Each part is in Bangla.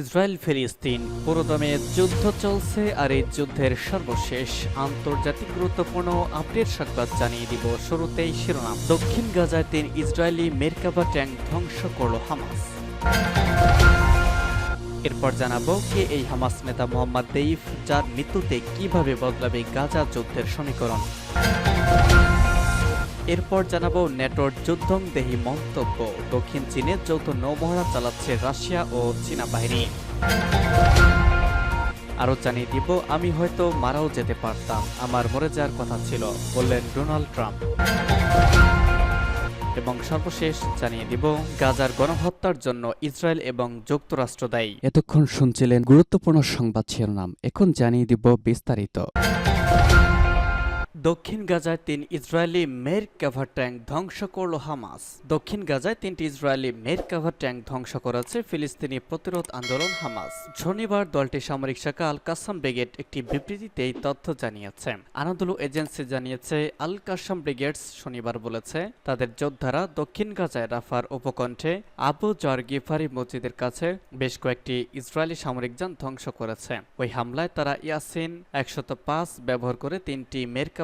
ইসরায়েল ফিলিস্তিন। পুরোদমে যুদ্ধ চলছে আর এই যুদ্ধের সর্বশেষ আন্তর্জাতিক গুরুত্বপূর্ণ আপডেট সংবাদ জানিয়ে দিব শুরুতেই শিরোনাম। দক্ষিণ গাজায় তিন ইসরায়েলি মেরকাবা ট্যাঙ্ক ধ্বংস করল হামাস। এরপর জানাব কে এই হামাস নেতা মোহাম্মদ দেইফ, যার মৃত্যুতে কীভাবে বদলাবে গাজা যুদ্ধের সমীকরণ। এরপর জানাব নেটোর যুদ্ধংদেহী মন্তব্য। দক্ষিণ চীনে যৌথ নৌমহড়া চালাচ্ছে রাশিয়া ও চীনা বাহিনী। আরও জানিয়ে দিব, আমি হয়তো মারাও যেতে পারতাম। আমার মরে যাওয়ার কথা ছিল, বললেন ডোনাল্ড ট্রাম্প। এবং সর্বশেষ জানিয়ে দিব, গাজার গণহত্যার জন্য ইসরায়েল এবং যুক্তরাষ্ট্র দায়ী। এতক্ষণ শুনছিলেন গুরুত্বপূর্ণ সংবাদ শিরোনাম। এখন জানিয়ে দিব বিস্তারিত। দক্ষিণ গাজায় তিন ইসরায়েলি মের কাভার ট্যাঙ্ক ধ্বংস করল হামাস। দক্ষিণ গাজায় তিনটি ইসরায়েলি মের কাভার ট্যাঙ্ক ধ্বংস করেছে ফিলিস্তিনি প্রতিরোধ আন্দোলন হামাস। শনিবার দলটি সামরিক শাখা আল কাসাম ব্রিগেড একটি বিবৃতিতে এই তথ্য জানিয়েছে। আনাদুলু এজেন্সি জানিয়েছে, আল কাসাম ব্রিগেডস শনিবার বলেছে, তাদের যোদ্ধারা দক্ষিণ গাজায় রাফার উপকণ্ঠে আবু জর গিফারি মসজিদের কাছে বেশ কয়েকটি ইসরায়েলি সামরিক যান ধ্বংস করেছে। ওই হামলায় তারা ইয়াসিন একশত পাঁচ ব্যবহার করে তিনটি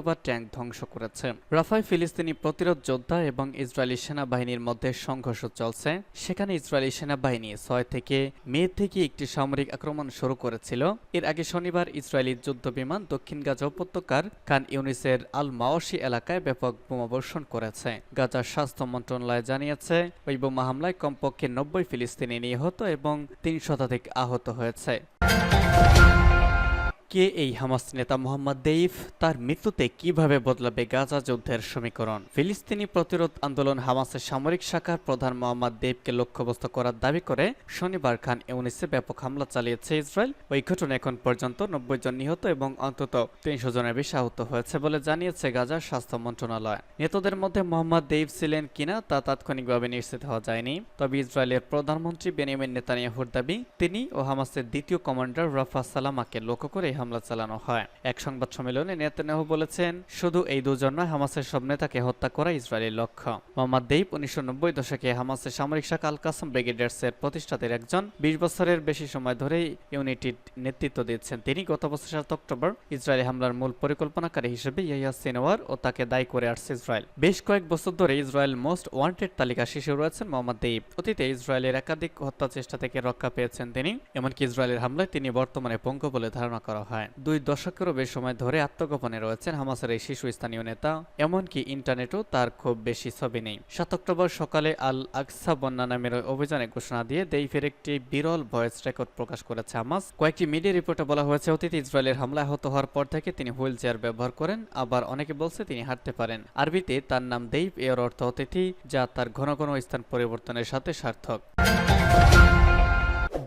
মেরকাবা ট্যাঙ্ক ধ্বংস করেছে। রাফায় ফিলিস্তিনি প্রতিরোধ যোদ্ধা এবং ইসরায়েলি সেনাবাহিনীর মধ্যে সংঘর্ষ চলছে। সেখানে ইসরায়েলি সেনাবাহিনী ছয় থেকে মে থেকে একটি সামরিক আক্রমণ শুরু করেছিল। এর আগে শনিবার ইসরায়েলি যুদ্ধ বিমান দক্ষিণ গাজা উপত্যকার খান ইউনিসের আল মাওসি এলাকায় ব্যাপক বোমাবর্ষণ করেছে। গাজার স্বাস্থ্য মন্ত্রণালয় জানিয়েছে, ওই বোমা হামলায় কমপক্ষে নব্বই ফিলিস্তিনি নিহত এবং তিন শতাধিক আহত হয়েছে। কে এই হামাস নেতা মোহাম্মদ দেইফ? তার মৃত্যুতে কীভাবে বদলাবে গাজা যুদ্ধের সমীকরণ? ফিলিস্তিনি প্রতিরোধ আন্দোলন হামাসের সামরিক শাখার প্রধান মোহাম্মদ দেবকে লক্ষ্যবস্তু করার দাবি করে শনিবার খান ইউনিসে ব্যাপক হামলা চালিয়েছে ইসরায়েল। ওই ঘটনা এখন পর্যন্ত নব্বই জন নিহত এবং অন্তত তিনশো জনের বেশি আহত হয়েছে বলে জানিয়েছে গাজার স্বাস্থ্য মন্ত্রণালয়। নেতাদের মধ্যে মোহাম্মদ দেইফ ছিলেন কিনা তা তাৎক্ষণিকভাবে নিশ্চিত হওয়া যায়নি। তবে ইসরায়েলের প্রধানমন্ত্রী বেনিয়ামিন নেতানিয়াহুর দাবি, তিনি ও হামাসের দ্বিতীয় কমান্ডার রাফা সালামাকে লক্ষ্য করে হামলা চালানো হয়। এক সংবাদ সম্মেলনে নেতানিয়াহু বলেছেন, শুধু এই দুজন নয়, হামাসের সব নেতাকে হত্যা করা ইসরায়েলের লক্ষ্য। মোহাম্মদ দেইব উনিশশো নব্বই দশকে হামাসের সামরিক শাখা আল কাসম ব্রিগেডিয়ার্সের প্রতিষ্ঠাতার একজন বিশ বছরের বেশি সময় ধরে ইউনিটির নেতৃত্ব দিচ্ছেন তিনি গত বছর সাত অক্টোবর ইসরায়েলি হামলার মূল পরিকল্পনাকারী হিসেবে ইয়াহিয়া সিনোয়ার ও তাকে দায়ী করে আসছে ইসরায়েল। বেশ কয়েক বছর ধরে ইসরায়েল মোস্ট ওয়ান্টেড তালিকা শীর্ষে রয়েছেন মোহাম্মদ দেইব। অতীতে ইসরায়েলের একাধিক হত্যা চেষ্টা থেকে রক্ষা পেয়েছেন তিনি, এমনকি ইসরায়েলের হামলায় তিনি বর্তমানে পঙ্গু বলে ধারণা করা হয়। দুই দশকেরও বেশি সময় ধরে আত্মগোপনে রয়েছেন হামাসের এই শিশু স্থানীয় নেতা, এমনকি ইন্টারনেটও তার খুব বেশি ছবি নেই। সাত অক্টোবর সকালে আল আকসা বন্যা নামের অভিযানে ঘোষণা দিয়ে দেইফের একটি বিরল ভয়েস রেকর্ড প্রকাশ করেছে হামাস। কয়েকটি মিডিয়া রিপোর্টে বলা হয়েছে অতীত ইসরায়েলের হামলা আহত হওয়ার পর থেকে তিনি হুইল চেয়ার ব্যবহার করেন। আবার অনেকে বলছে তিনি হাঁটতে পারেন। আরবিতে তার নাম দেইব এর অর্থ অতিথি, যা তার ঘন ঘন স্থান পরিবর্তনের সাথে সার্থক।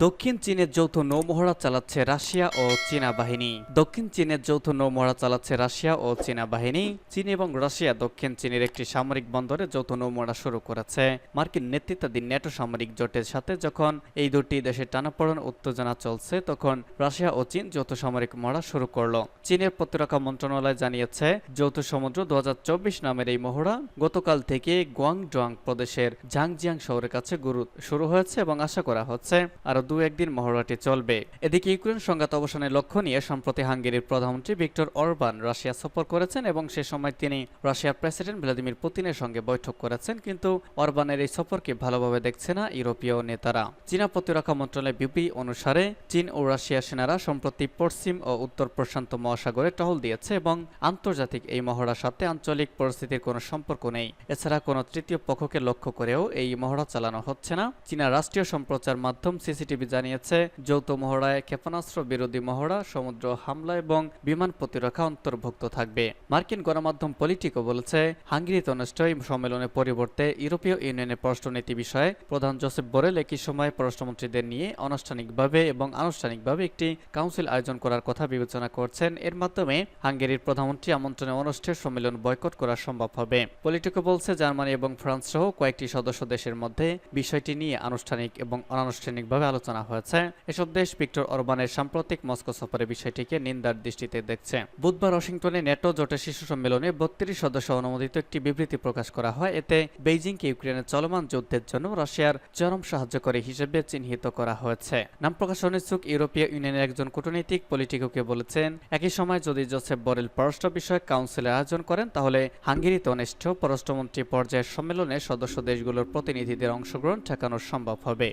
দক্ষিণ চীনের যৌথ নৌমহড়া চালাচ্ছে রাশিয়া ও চীনা বাহিনী। দক্ষিণ চীনের যৌথ নৌমহড়া চালাচ্ছে রাশিয়া ও চীনা বাহিনী। চীন এবং রাশিয়া দক্ষিণ চীনের একটি সামরিক বন্দরে যৌথ নৌমহড়া শুরু করেছে। মার্কিন নেতৃত্বাধীন ন্যাটো সামরিক জোটের সাথে যখন এই দুটি দেশের টানাপড়ন উত্তেজনা চলছে, তখন রাশিয়া ও চীন যৌথ সামরিক মহড়া শুরু করল। চীনের প্রতিরক্ষা মন্ত্রণালয় জানিয়েছে, যৌথ সমুদ্র দু হাজার চব্বিশ নামের এই মহড়া গতকাল থেকে গুয়াংডং প্রদেশের ঝাংজিয়াং শহরের কাছে গুরু শুরু হয়েছে এবং আশা করা হচ্ছে আরও দু একদিন মহড়াটি চলবে। এদিকে ইউক্রেন সংঘাত অবসানের লক্ষ্য নিয়ে সম্প্রতি হাঙ্গেরির প্রধানমন্ত্রী ভিক্টর অরবান রাশিয়া সফর করেছেন এবং সে সময় তিনি রাশিয়ার প্রেসিডেন্ট ভ্লাদিমির পুতিনের সঙ্গে বৈঠক করেছেন, কিন্তু অরবানের এই সফরকে ভালোভাবে দেখছে না ইউরোপীয় নেতারা। চীনা প্রতিরক্ষা মন্ত্রণালয়ের বিবি অনুসারে, চীন ও রাশিয়া সেনারা সম্প্রতি পশ্চিম ও উত্তর প্রশান্ত মহাসাগরে টহল দিয়েছে এবং আন্তর্জাতিক এই মহড়ার সাথে আঞ্চলিক পরিস্থিতির কোনো সম্পর্ক নেই। এছাড়া কোনো তৃতীয় পক্ষকে লক্ষ্য করেও এই মহড়া চালানো হচ্ছে না। চীনা রাষ্ট্রীয় সম্প্রচার মাধ্যম সিসিটিভি জানিয়েছে, যৌথ মহড়ায় ক্ষেপণাস্ত্র বিরোধী মহড়া, সমুদ্র হামলা এবং বিমান প্রতিরক্ষা অন্তর্ভুক্ত থাকবে। মার্কিন গণমাধ্যম পলিটিকো বলেছে, হাঙ্গেরিতে অনুষ্ঠিত সম্মেলনের পরিবর্তে ইউরোপীয় ইউনিয়নের পররাষ্ট্রনীতি বিষয়ে প্রধান জোসেফ বোরেল একই সময় পররাষ্ট্রমন্ত্রীদের নিয়ে আনুষ্ঠানিকভাবে এবং আনুষ্ঠানিকভাবে একটি কাউন্সিল আয়োজন করার কথা বিবেচনা করছেন। এর মাধ্যমে হাঙ্গেরির প্রধানমন্ত্রী আমন্ত্রণে অনুষ্ঠেয় সম্মেলন বয়কট করা সম্ভব হবে। পলিটিকো বলছে, জার্মানি এবং ফ্রান্স সহ কয়েকটি সদস্য দেশের মধ্যে বিষয়টি নিয়ে আনুষ্ঠানিক এবং অনানুষ্ঠানিকভাবে আলোচনা আলোচনা হয়েছে। এসব দেশ ভিক্টর অরবানের সাম্প্রতিক মস্কো সফরের বিষয়টিকে নিন্দার দৃষ্টিতে দেখছে। বুধবার ওয়াশিংটনে নেটো জোটের শীর্ষ সম্মেলনে বত্রিশ সদস্য অনুমোদিত একটি বিবৃতি প্রকাশ করা হয়। এতে বেইজিংকে ইউক্রেনের চলমান যুদ্ধের জন্য রাশিয়ার চরম সাহায্যকারী হিসেবে চিহ্নিত করা হয়েছে। নাম প্রকাশ অনিচ্ছুক ইউরোপীয় ইউনিয়নের একজন কূটনৈতিক পলিটিকোকে বলেছেন, একই সময় যদি জোসেফ বরেল পররাষ্ট্র বিষয়ক কাউন্সিলের আয়োজন করেন, তাহলে হাঙ্গেরিতে অনুষ্ঠিত পররাষ্ট্রমন্ত্রী পর্যায়ের সম্মেলনে সদস্য দেশগুলোর প্রতিনিধিদের অংশগ্রহণ ঠেকানো সম্ভব হবে।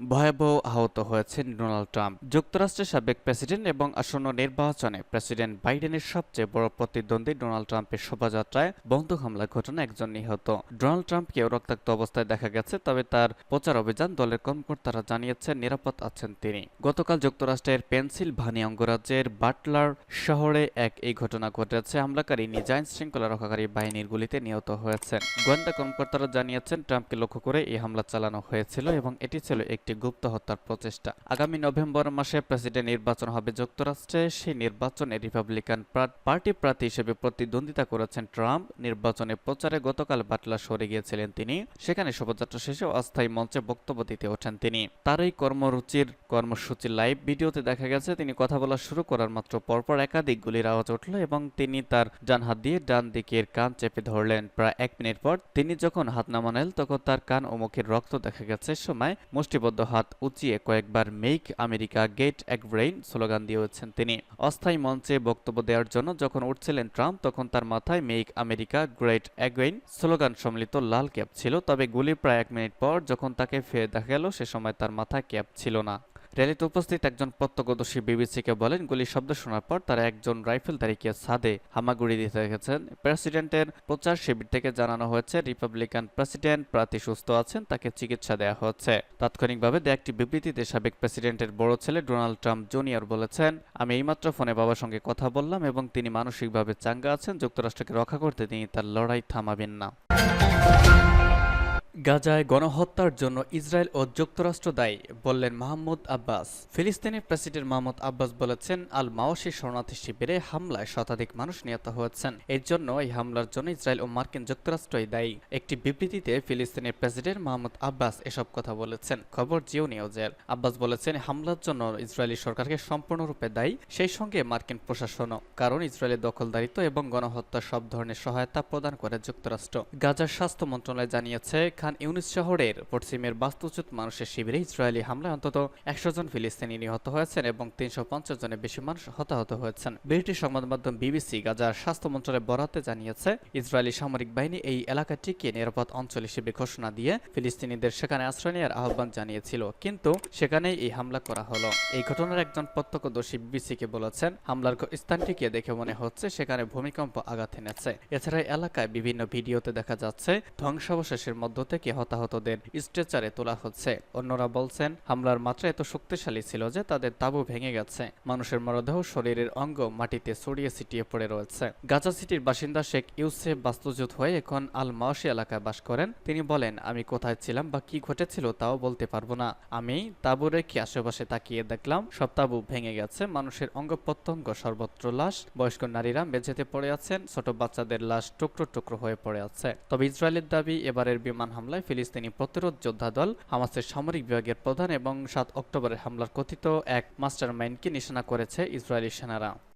ভয়াবহ আহত হয়েছেন ডোনাল্ড ট্রাম্প। যুক্তরাষ্ট্রের সাবেক প্রেসিডেন্ট এবং আসন্ন নির্বাচনে প্রেসিডেন্ট বাইডেনের সবচেয়ে বড় প্রতিদ্বন্দ্বী ডোনাল্ড ট্রাম্পের শোভাযাত্রায় বন্দুক হামলার ঘটনা একজন নিহত। ডোনাল্ড ট্রাম্পকে রক্তাক্ত অবস্থায় দেখা গেছে, তবে তার প্রচার অভিযান দলের কর্মকর্তারা জানিয়েছেন নিরাপদ আছেন তিনি। গতকাল যুক্তরাষ্ট্রের পেনসিলভানিয়া অঙ্গরাজ্যের বাটলার শহরে এক এই ঘটনা ঘটেছে। হামলাকারী নিজ আইন শৃঙ্খলা রক্ষাকারী বাহিনীর গুলিতে নিহত হয়েছেন। গোয়েন্দা কর্মকর্তারা জানিয়েছেন, ট্রাম্পকে লক্ষ্য করে এই হামলা চালানো হয়েছিল এবং এটি ছিল একটি গুপ্ত হত্যার প্রচেষ্টা। আগামী নভেম্বর মাসে প্রেসিডেন্ট নির্বাচন হবে। যুক্তরাষ্ট্রে সেই নির্বাচনে রিপাবলিকান পার্টি প্রার্থী হিসেবে প্রতিদ্বন্দ্বিতা করেছেন ট্রাম্প। নির্বাচনে প্রচারে গতকাল বাটলা সরে গিয়েছিলেন তিনি। সেখানে শোভাযাত্রা শেষে অস্থায়ী মঞ্চে বক্তব্য দিতে ওঠেন তিনি। তার এই কর্মরুচির কর্মসূচির লাইভ ভিডিওতে দেখা গেছে, তিনি কথা বলা শুরু করার মাত্র পরপর একাধিক গুলির আওয়াজ উঠল এবং তিনি তার ডান হাত দিয়ে ডান দিকের কান চেপে ধরলেন। প্রায় এক মিনিট পর তিনি যখন হাত নামানেন তখন তার কান ও মুখের রক্ত দেখা গেছে। সময় মুষ্টিবদ্ধ হাত উঁচিয়ে কয়েকবার মেক আমেরিকা গেট এক ব্রেইন স্লোগান দিয়েছেন তিনি। অস্থায়ী মঞ্চে বক্তব্য দেওয়ার জন্য যখন উঠছিলেন ট্রাম্প, তখন তার মাথায় make America great again slogan সম্মিলিত লাল ক্যাপ ছিল, তবে গুলি প্রায় এক মিনিট পর যখন তাকে ফিরে দেখা গেল, সে সময় তার মাথায় ক্যাপ ছিল না। র্যালিতে উপস্থিত একজন প্রত্যক্ষদর্শী বিবিসিকে বলেন, গুলির শব্দ শোনার পর তারা একজন রাইফেল রাইফেলধারীকে ছাদে হামাগুড়ি দিতে দেখেছেন প্রেসিডেন্টের প্রচার শিবির থেকে জানানো হয়েছে, রিপাবলিকান প্রেসিডেন্ট প্রার্থী সুস্থ আছেন, তাকে চিকিৎসা দেওয়া হচ্ছে তাৎক্ষণিকভাবে দেয়া একটি বিবৃতিতে সাবেক প্রেসিডেন্টের বড় ছেলে ডোনাল্ড ট্রাম্প জুনিয়র বলেছেন, আমি এইমাত্র ফোনে বাবার সঙ্গে কথা বললাম এবং তিনি মানসিকভাবে চাঙ্গা আছেন, যুক্তরাষ্ট্রকে রক্ষা করতে তিনি তার লড়াই থামাবেন না। গাজায় গণহত্যার জন্য ইসরায়েল ও যুক্তরাষ্ট্র দায়ী বললেন মাহমুদ আব্বাস। ফিলিস্তিনের প্রেসিডেন্ট মাহমুদ আব্বাস বলেছেন আল মাওয়াসি শরণার্থী শিবিরে হামলায় শতাধিক মানুষ নিহত হয়েছেন। এর জন্য এই হামলার জন্য ইসরায়েল ও মার্কিন যুক্তরাষ্ট্রই দায়ী। একটি বিবৃতিতে ফিলিস্তিনের প্রেসিডেন্ট মাহমুদ আব্বাস এসব কথা বলেছেন। খবর জিও নিউজের। আব্বাস বলেছেন, হামলার জন্য ইসরায়েলি সরকারকে সম্পূর্ণরূপে দায়ী, সেই সঙ্গে মার্কিন প্রশাসনও, কারণ ইসরায়েলের দখলদারিত্ব এবং গণহত্যা সব ধরনের সহায়তা প্রদান করে যুক্তরাষ্ট্র। গাজার স্বাস্থ্য মন্ত্রণালয় জানিয়েছে খান ইউনিস শহরের পশ্চিমের বাস্তুচ্যুত মানুষের শিবিরে ইসরায়েলি হামলায় অন্তত একশো জন ফিলিস্তিনি নিহত হয়েছেন এবং তিনশো পঞ্চাশ জনের বেশি মানুষ হতাহত হয়েছেন। ব্রিটিশ সংবাদ মাধ্যম বিবিসি গাজার স্বাস্থ্য মন্ত্রণালয় বরাতে জানিয়েছে, ইসরায়েলি সামরিক বাহিনী এই এলাকাটিকে নিরাপদ অঞ্চল হিসেবে ঘোষণা দিয়ে ফিলিস্তিনিদের সেখানে আশ্রয় নেওয়ার আহ্বান জানিয়েছিল। কিন্তু সেখানেই এই হামলা করা হলো। এই ঘটনার একজন প্রত্যক্ষদর্শী বিবিসিকে বলেছেন, হামলার স্থানটিকে দেখে মনে হচ্ছে সেখানে ভূমিকম্প আঘাত এনেছে। এছাড়া এলাকায় বিভিন্ন ভিডিওতে দেখা যাচ্ছে, ধ্বংসাবশেষের মধ্য থেকে হতাহতদের স্ট্রেচারে তোলা হচ্ছে। অন্যরা বলছেন, হামলার মাত্রা এত শক্তিশালী ছিল যে তাদের তাঁবু ভেঙে গেছে। মানুষের মরদেহ শরীরের অঙ্গ মাটিতে ছড়িয়ে ছিটিয়ে পড়ে রয়েছে। গাজা সিটির বাসিন্দা শেখ ইউসেফ বাস্তুচ্যুত হয়ে এখন আল মাওসি এলাকায় বাস করেন। তিনি বলেন, আমি কোথায় ছিলাম বা কি ঘটেছিল তাও বলতে পারব না। আমি তাঁবু রেখে আশেপাশে তাকিয়ে দেখলাম, সব তাঁবু ভেঙে গেছে। মানুষের অঙ্গ প্রত্যঙ্গ সর্বত্র লাশ। বয়স্ক নারীরা মেঝেতে পড়ে আছেন, ছোট বাচ্চাদের লাশ টুকরো টুকরো হয়ে পড়ে আছে। তবে ইসরায়েলের দাবি, এবারের বিমান হামলায় ফিলিস্তিনি প্রতিরোধ যোদ্ধা দল হামাসের সামরিক বিভাগের প্রধান এবং সাত অক্টোবরের হামলার কথিত এক মাস্টার মাইন্ডকে নিশানা করেছে ইসরায়েলি সেনারা।